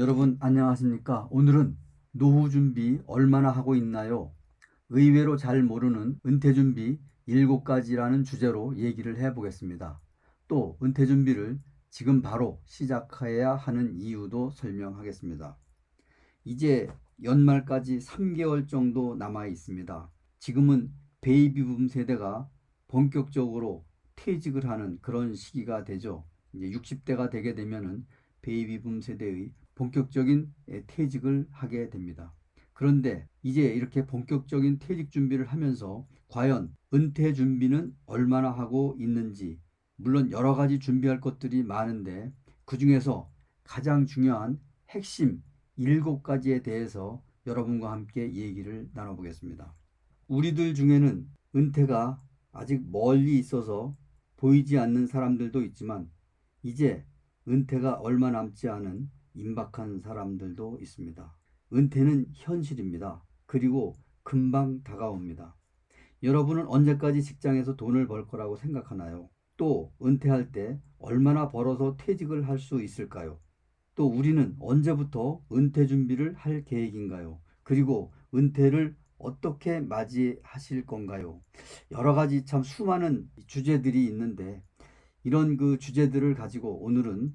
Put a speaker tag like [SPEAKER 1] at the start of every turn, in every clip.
[SPEAKER 1] 여러분 안녕하십니까? 오늘은 노후 준비 얼마나 하고 있나요? 의외로 잘 모르는 은퇴 준비 7가지라는 주제로 얘기를 해 보겠습니다. 또 은퇴 준비를 지금 바로 시작해야 하는 이유도 설명하겠습니다. 이제 연말까지 3개월 정도 남아 있습니다. 지금은 베이비붐 세대가 본격적으로 퇴직을 하는 그런 시기가 되죠. 이제 60대가 되게 되면은 베이비붐 세대의 본격적인 예, 퇴직을 하게 됩니다. 그런데 이제 이렇게 본격적인 퇴직 준비를 하면서 과연 은퇴 준비는 얼마나 하고 있는지 물론 여러 가지 준비할 것들이 많은데 그 중에서 가장 중요한 핵심 일곱 가지에 대해서 여러분과 함께 얘기를 나눠보겠습니다. 우리들 중에는 은퇴가 아직 멀리 있어서 보이지 않는 사람들도 있지만 이제 은퇴가 얼마 남지 않은 임박한 사람들도 있습니다. 은퇴는 현실입니다. 그리고 금방 다가옵니다. 여러분은 언제까지 직장에서 돈을 벌 거라고 생각하나요? 또 은퇴할 때 얼마나 벌어서 퇴직을 할 수 있을까요? 또 우리는 언제부터 은퇴 준비를 할 계획인가요? 그리고 은퇴를 어떻게 맞이하실 건가요? 여러 가지 참 수많은 주제들이 있는데 이런 그 주제들을 가지고 오늘은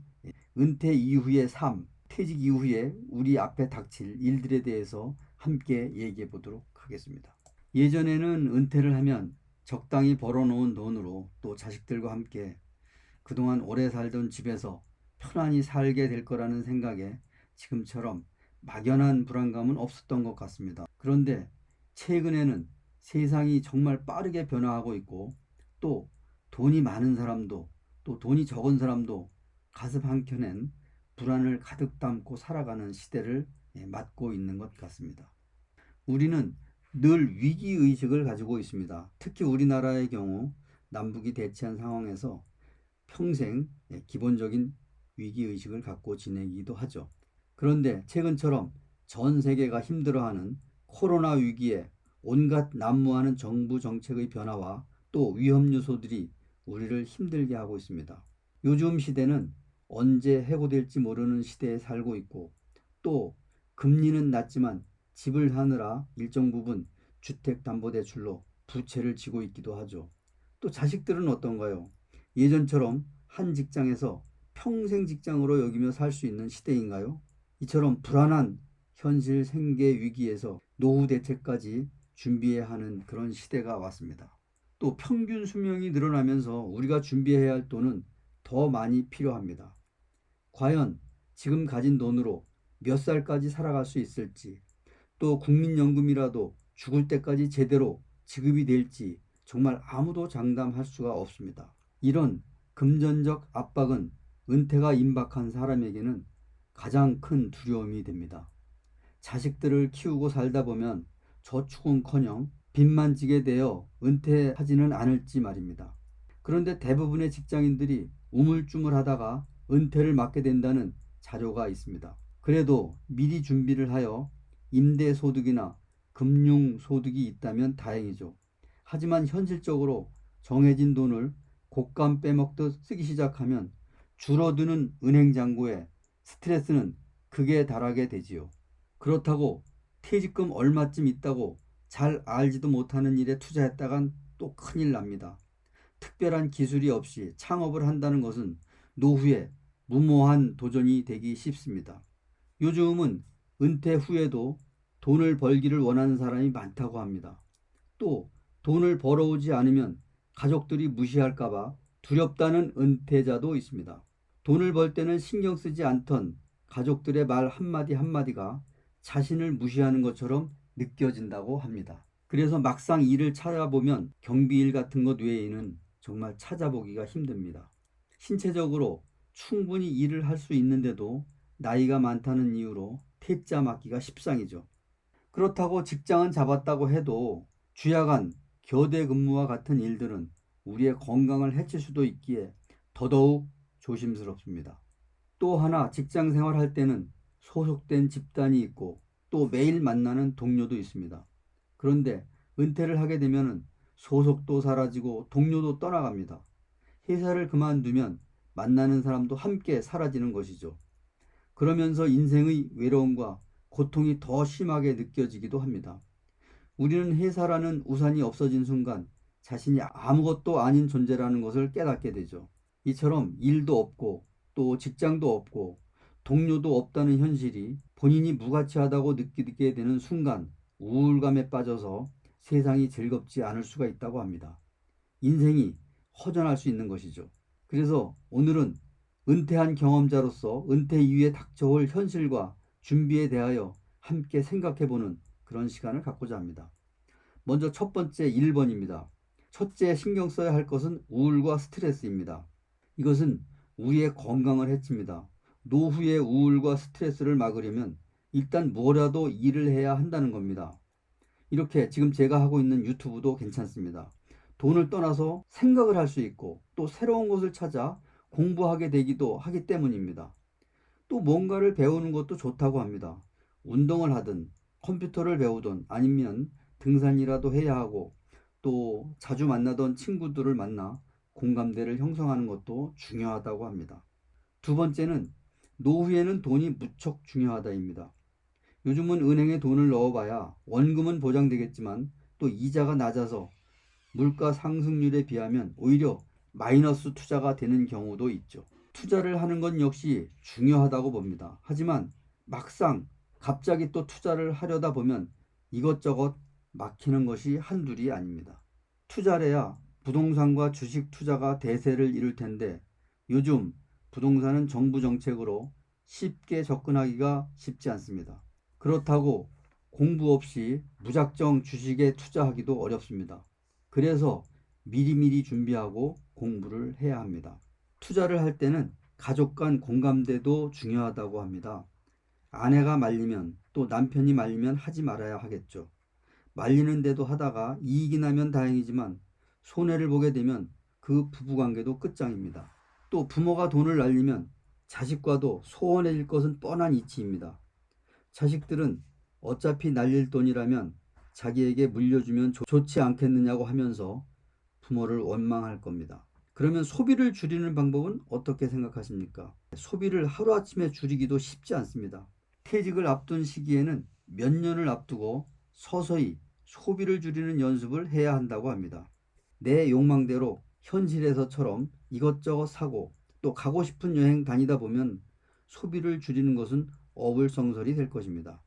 [SPEAKER 1] 은퇴 이후의 삶, 퇴직 이후에 우리 앞에 닥칠 일들에 대해서 함께 얘기해 보도록 하겠습니다. 예전에는 은퇴를 하면 적당히 벌어놓은 돈으로 또 자식들과 함께 그동안 오래 살던 집에서 편안히 살게 될 거라는 생각에 지금처럼 막연한 불안감은 없었던 것 같습니다. 그런데 최근에는 세상이 정말 빠르게 변화하고 있고 또 돈이 많은 사람도 또 돈이 적은 사람도 가슴 한켠엔 불안을 가득 담고 살아가는 시대를 예, 맞고 있는 것 같습니다. 우리는 늘 위기 의식을 가지고 있습니다. 특히 우리나라의 경우 남북이 대치한 상황에서 평생 예, 기본적인 위기 의식을 갖고 지내기도 하죠. 그런데 최근처럼 전 세계가 힘들어하는 코로나 위기에 온갖 난무하는 정부 정책의 변화와 또 위험 요소들이 우리를 힘들게 하고 있습니다. 요즘 시대는 언제 해고될지 모르는 시대에 살고 있고 또 금리는 낮지만 집을 사느라 일정 부분 주택담보대출로 부채를 지고 있기도 하죠. 또 자식들은 어떤가요? 예전처럼 한 직장에서 평생 직장으로 여기며 살 수 있는 시대인가요? 이처럼 불안한 현실 생계 위기에서 노후 대책까지 준비해야 하는 그런 시대가 왔습니다. 또 평균 수명이 늘어나면서 우리가 준비해야 할 돈은 더 많이 필요합니다. 과연 지금 가진 돈으로 몇 살까지 살아갈 수 있을지, 또 국민연금이라도 죽을 때까지 제대로 지급이 될지 정말 아무도 장담할 수가 없습니다. 이런 금전적 압박은 은퇴가 임박한 사람에게는 가장 큰 두려움이 됩니다. 자식들을 키우고 살다 보면 저축은 커녕 빚만 지게 되어 은퇴하지는 않을지 말입니다. 그런데 대부분의 직장인들이 우물쭈물하다가 은퇴를 맞게 된다는 자료가 있습니다. 그래도 미리 준비를 하여 임대소득이나 금융소득이 있다면 다행이죠. 하지만 현실적으로 정해진 돈을 곶감 빼먹듯 쓰기 시작하면 줄어드는 은행 잔고에 스트레스는 극에 달하게 되지요. 그렇다고 퇴직금 얼마쯤 있다고 잘 알지도 못하는 일에 투자했다간 또 큰일 납니다. 특별한 기술이 없이 창업을 한다는 것은 노후에 무모한 도전이 되기 쉽습니다. 요즘은 은퇴 후에도 돈을 벌기를 원하는 사람이 많다고 합니다. 또 돈을 벌어오지 않으면 가족들이 무시할까봐 두렵다는 은퇴자도 있습니다. 돈을 벌 때는 신경 쓰지 않던 가족들의 말 한마디 한마디가 자신을 무시하는 것처럼 느껴진다고 합니다. 그래서 막상 일을 찾아보면 경비일 같은 것 외에는 정말 찾아보기가 힘듭니다. 신체적으로 충분히 일을 할 수 있는데도 나이가 많다는 이유로 퇴짜 맞기가 십상이죠. 그렇다고 직장은 잡았다고 해도 주야간 교대 근무와 같은 일들은 우리의 건강을 해칠 수도 있기에 더더욱 조심스럽습니다. 또 하나 직장 생활할 때는 소속된 집단이 있고 또 매일 만나는 동료도 있습니다. 그런데 은퇴를 하게 되면 소속도 사라지고 동료도 떠나갑니다. 회사를 그만두면 만나는 사람도 함께 사라지는 것이죠. 그러면서 인생의 외로움과 고통이 더 심하게 느껴지기도 합니다. 우리는 회사라는 우산이 없어진 순간 자신이 아무것도 아닌 존재라는 것을 깨닫게 되죠. 이처럼 일도 없고 또 직장도 없고 동료도 없다는 현실이 본인이 무가치하다고 느끼게 되는 순간 우울감에 빠져서 세상이 즐겁지 않을 수가 있다고 합니다. 인생이 허전할 수 있는 것이죠. 그래서 오늘은 은퇴한 경험자로서 은퇴 이후에 닥쳐올 현실과 준비에 대하여 함께 생각해 보는 그런 시간을 갖고자 합니다. 먼저 첫 번째 1번입니다. 첫째 신경 써야 할 것은 우울과 스트레스입니다. 이것은 우리의 건강을 해칩니다. 노후의 우울과 스트레스를 막으려면 일단 뭐라도 일을 해야 한다는 겁니다. 이렇게 지금 제가 하고 있는 유튜브도 괜찮습니다. 돈을 떠나서 생각을 할 수 있고 또 새로운 것을 찾아 공부하게 되기도 하기 때문입니다. 또 뭔가를 배우는 것도 좋다고 합니다. 운동을 하든 컴퓨터를 배우든 아니면 등산이라도 해야 하고 또 자주 만나던 친구들을 만나 공감대를 형성하는 것도 중요하다고 합니다. 두 번째는 노후에는 돈이 무척 중요하다입니다. 요즘은 은행에 돈을 넣어봐야 원금은 보장되겠지만 또 이자가 낮아서 물가 상승률에 비하면 오히려 마이너스 투자가 되는 경우도 있죠. 투자를 하는 건 역시 중요하다고 봅니다. 하지만 막상 갑자기 또 투자를 하려다 보면 이것저것 막히는 것이 한둘이 아닙니다. 투자래야 부동산과 주식 투자가 대세를 이룰 텐데 요즘 부동산은 정부 정책으로 쉽게 접근하기가 쉽지 않습니다. 그렇다고 공부 없이 무작정 주식에 투자하기도 어렵습니다. 그래서 미리미리 준비하고 공부를 해야 합니다. 투자를 할 때는 가족 간 공감대도 중요하다고 합니다. 아내가 말리면 또 남편이 말리면 하지 말아야 하겠죠. 말리는데도 하다가 이익이 나면 다행이지만 손해를 보게 되면 그 부부관계도 끝장입니다. 또 부모가 돈을 날리면 자식과도 소원해질 것은 뻔한 이치입니다. 자식들은 어차피 날릴 돈이라면 자기에게 물려주면 좋- 좋지 않겠느냐고 하면서 부모를 원망할 겁니다. 그러면 소비를 줄이는 방법은 어떻게 생각하십니까? 소비를 하루아침에 줄이기도 쉽지 않습니다. 퇴직을 앞둔 시기에는 몇 년을 앞두고 서서히 소비를 줄이는 연습을 해야 한다고 합니다. 내 욕망대로 현실에서처럼 이것저것 사고 또 가고 싶은 여행 다니다 보면 소비를 줄이는 것은 어불성설이 될 것입니다.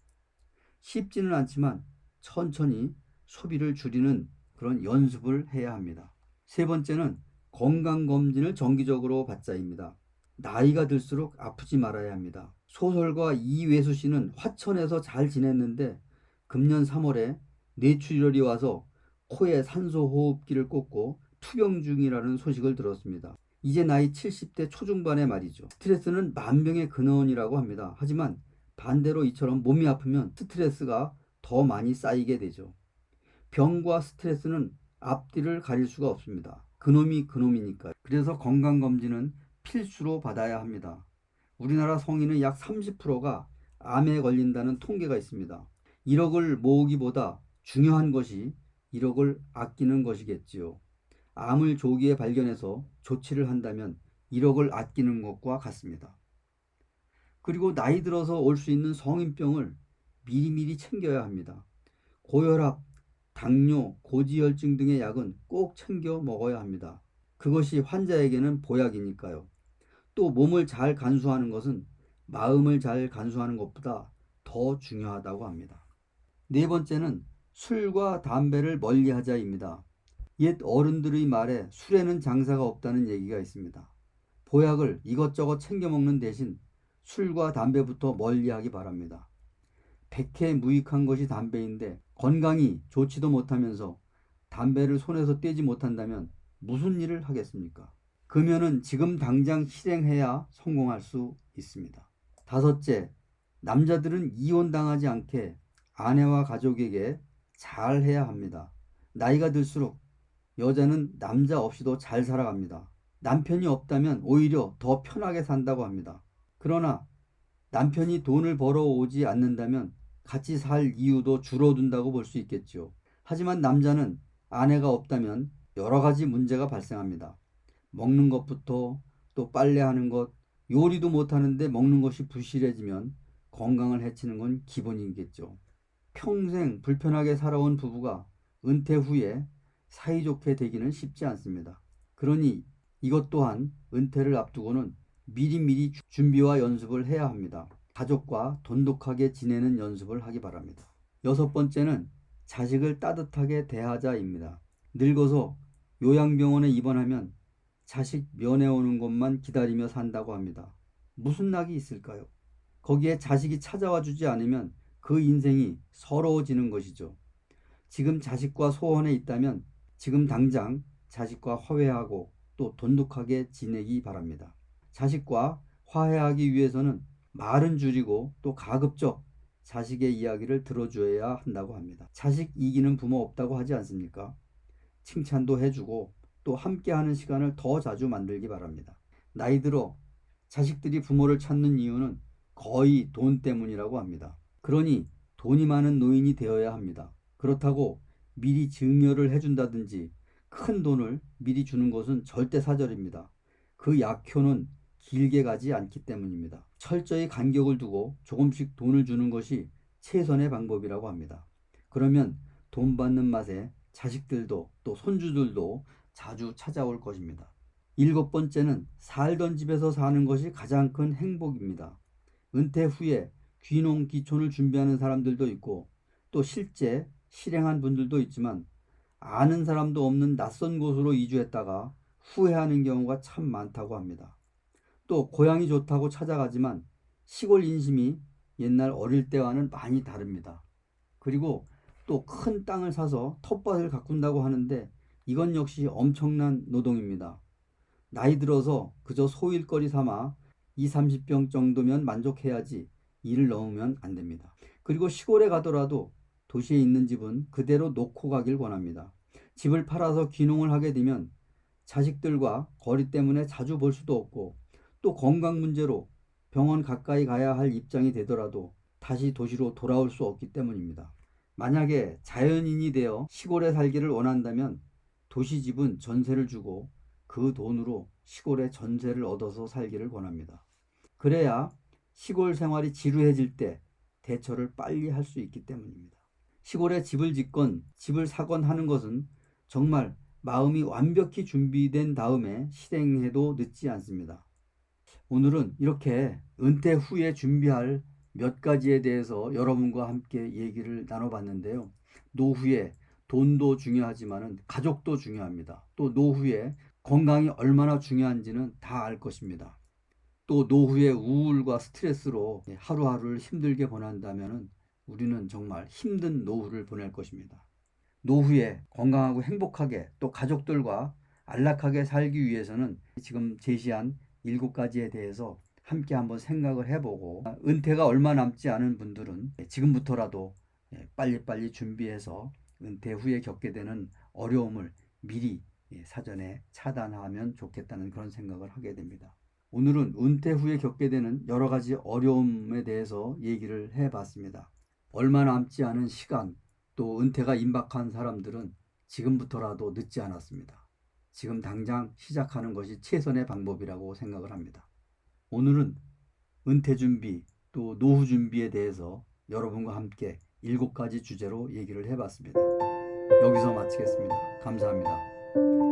[SPEAKER 1] 쉽지는 않지만 천천히 소비를 줄이는 그런 연습을 해야 합니다. 세 번째는 건강검진을 정기적으로 받자입니다. 나이가 들수록 아프지 말아야 합니다. 소설가 이외수 씨는 화천에서 잘 지냈는데 금년 3월에 뇌출혈이 와서 코에 산소호흡기를 꽂고 투병 중이라는 소식을 들었습니다. 이제 나이 70대 초중반의 말이죠. 스트레스는 만병의 근원이라고 합니다. 하지만 반대로 이처럼 몸이 아프면 스트레스가 더 많이 쌓이게 되죠. 병과 스트레스는 앞뒤를 가릴 수가 없습니다. 그놈이 그놈이니까. 그래서 건강검진은 필수로 받아야 합니다. 우리나라 성인의 약 30%가 암에 걸린다는 통계가 있습니다. 1억을 모으기보다 중요한 것이 1억을 아끼는 것이겠지요. 암을 조기에 발견해서 조치를 한다면 1억을 아끼는 것과 같습니다. 그리고 나이 들어서 올 수 있는 성인병을 미리미리 챙겨야 합니다. 고혈압, 당뇨, 고지혈증 등의 약은 꼭 챙겨 먹어야 합니다. 그것이 환자에게는 보약이니까요. 또 몸을 잘 간수하는 것은 마음을 잘 간수하는 것보다 더 중요하다고 합니다. 네 번째는 술과 담배를 멀리 하자입니다. 옛 어른들의 말에 술에는 장사가 없다는 얘기가 있습니다. 보약을 이것저것 챙겨 먹는 대신 술과 담배부터 멀리 하기 바랍니다. 백해 무익한 것이 담배인데 건강이 좋지도 못하면서 담배를 손에서 떼지 못한다면 무슨 일을 하겠습니까? 금연은 지금 당장 실행해야 성공할 수 있습니다. 다섯째, 남자들은 이혼당하지 않게 아내와 가족에게 잘 해야 합니다. 나이가 들수록 여자는 남자 없이도 잘 살아갑니다. 남편이 없다면 오히려 더 편하게 산다고 합니다. 그러나 남편이 돈을 벌어오지 않는다면 같이 살 이유도 줄어든다고 볼 수 있겠죠. 하지만 남자는 아내가 없다면 여러 가지 문제가 발생합니다. 먹는 것부터 또 빨래하는 것, 요리도 못하는데 먹는 것이 부실해지면 건강을 해치는 건 기본이겠죠. 평생 불편하게 살아온 부부가 은퇴 후에 사이좋게 되기는 쉽지 않습니다. 그러니 이것 또한 은퇴를 앞두고는 미리미리 주- 준비와 연습을 해야 합니다. 가족과 돈독하게 지내는 연습을 하기 바랍니다. 여섯 번째는 자식을 따뜻하게 대하자입니다. 늙어서 요양병원에 입원하면 자식 면회 오는 것만 기다리며 산다고 합니다. 무슨 낙이 있을까요? 거기에 자식이 찾아와 주지 않으면 그 인생이 서러워지는 것이죠. 지금 자식과 소원에 있다면 지금 당장 자식과 화해하고 또 돈독하게 지내기 바랍니다. 자식과 화해하기 위해서는 말은 줄이고 또 가급적 자식의 이야기를 들어줘야 한다고 합니다. 자식 이기는 부모 없다고 하지 않습니까? 칭찬도 해주고 또 함께하는 시간을 더 자주 만들기 바랍니다. 나이 들어 자식들이 부모를 찾는 이유는 거의 돈 때문이라고 합니다. 그러니 돈이 많은 노인이 되어야 합니다. 그렇다고 미리 증여를 해준다든지 큰 돈을 미리 주는 것은 절대 사절입니다. 그 약효는 길게 가지 않기 때문입니다. 철저히 간격을 두고 조금씩 돈을 주는 것이 최선의 방법이라고 합니다. 그러면 돈 받는 맛에 자식들도 또 손주들도 자주 찾아올 것입니다. 일곱 번째는 살던 집에서 사는 것이 가장 큰 행복입니다. 은퇴 후에 귀농 귀촌을 준비하는 사람들도 있고 또 실제 실행한 분들도 있지만 아는 사람도 없는 낯선 곳으로 이주했다가 후회하는 경우가 참 많다고 합니다. 또 고향이 좋다고 찾아가지만 시골 인심이 옛날 어릴 때와는 많이 다릅니다. 그리고 또 큰 땅을 사서 텃밭을 가꾼다고 하는데 이건 역시 엄청난 노동입니다. 나이 들어서 그저 소일거리 삼아 2, 30평 정도면 만족해야지 일을 넘으면 안 됩니다. 그리고 시골에 가더라도 도시에 있는 집은 그대로 놓고 가길 권합니다. 집을 팔아서 귀농을 하게 되면 자식들과 거리 때문에 자주 볼 수도 없고 또 건강 문제로 병원 가까이 가야 할 입장이 되더라도 다시 도시로 돌아올 수 없기 때문입니다. 만약에 자연인이 되어 시골에 살기를 원한다면 도시 집은 전세를 주고 그 돈으로 시골에 전세를 얻어서 살기를 권합니다. 그래야 시골 생활이 지루해질 때 대처를 빨리 할 수 있기 때문입니다. 시골에 집을 짓건 집을 사건 하는 것은 정말 마음이 완벽히 준비된 다음에 실행해도 늦지 않습니다. 오늘은 이렇게 은퇴 후에 준비할 몇 가지에 대해서 여러분과 함께 얘기를 나눠봤는데요. 노후에 돈도 중요하지만 가족도 중요합니다. 또 노후에 건강이 얼마나 중요한지는 다 알 것입니다. 또 노후의 우울과 스트레스로 하루하루를 힘들게 보낸다면 우리는 정말 힘든 노후를 보낼 것입니다. 노후에 건강하고 행복하게 또 가족들과 안락하게 살기 위해서는 지금 제시한 일곱 가지에 대해서 함께 한번 생각을 해보고 은퇴가 얼마 남지 않은 분들은 지금부터라도 빨리빨리 준비해서 은퇴 후에 겪게 되는 어려움을 미리 사전에 차단하면 좋겠다는 그런 생각을 하게 됩니다. 오늘은 은퇴 후에 겪게 되는 여러 가지 어려움에 대해서 얘기를 해 봤습니다. 얼마 남지 않은 시간 또 은퇴가 임박한 사람들은 지금부터라도 늦지 않았습니다. 지금 당장 시작하는 것이 최선의 방법이라고 생각을 합니다. 오늘은 은퇴 준비 또 노후 준비에 대해서 여러분과 함께 일곱 가지 주제로 얘기를 해봤습니다. 여기서 마치겠습니다. 감사합니다.